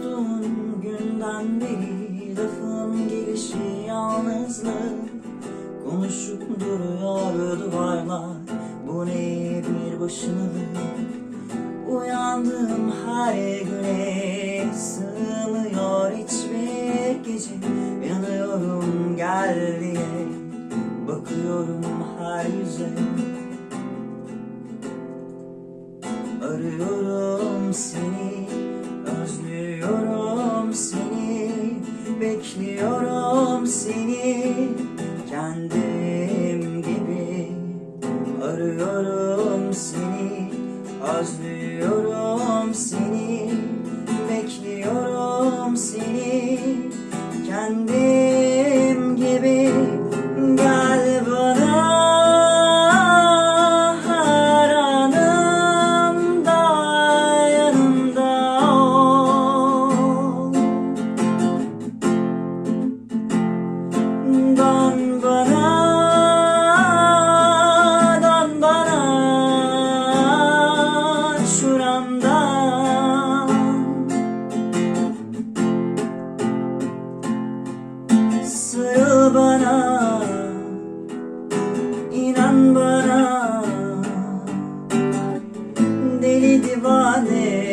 Kavuştuğun günden beri lafın gelişi yalnızlık. Konuşup duruyor duvarlar bu ne bir başınalık Uyandım her güne sığmıyor hiçbir gece. Yanıyorum gel diye bakıyorum her yüze. Arıyorum seni. Arıyorum seni, bekliyorum seni. Kendim gibi arıyorum seni Özlüyorum seni, bekliyorum seni Kendim Sığıl bana İnan bana. Deli divane.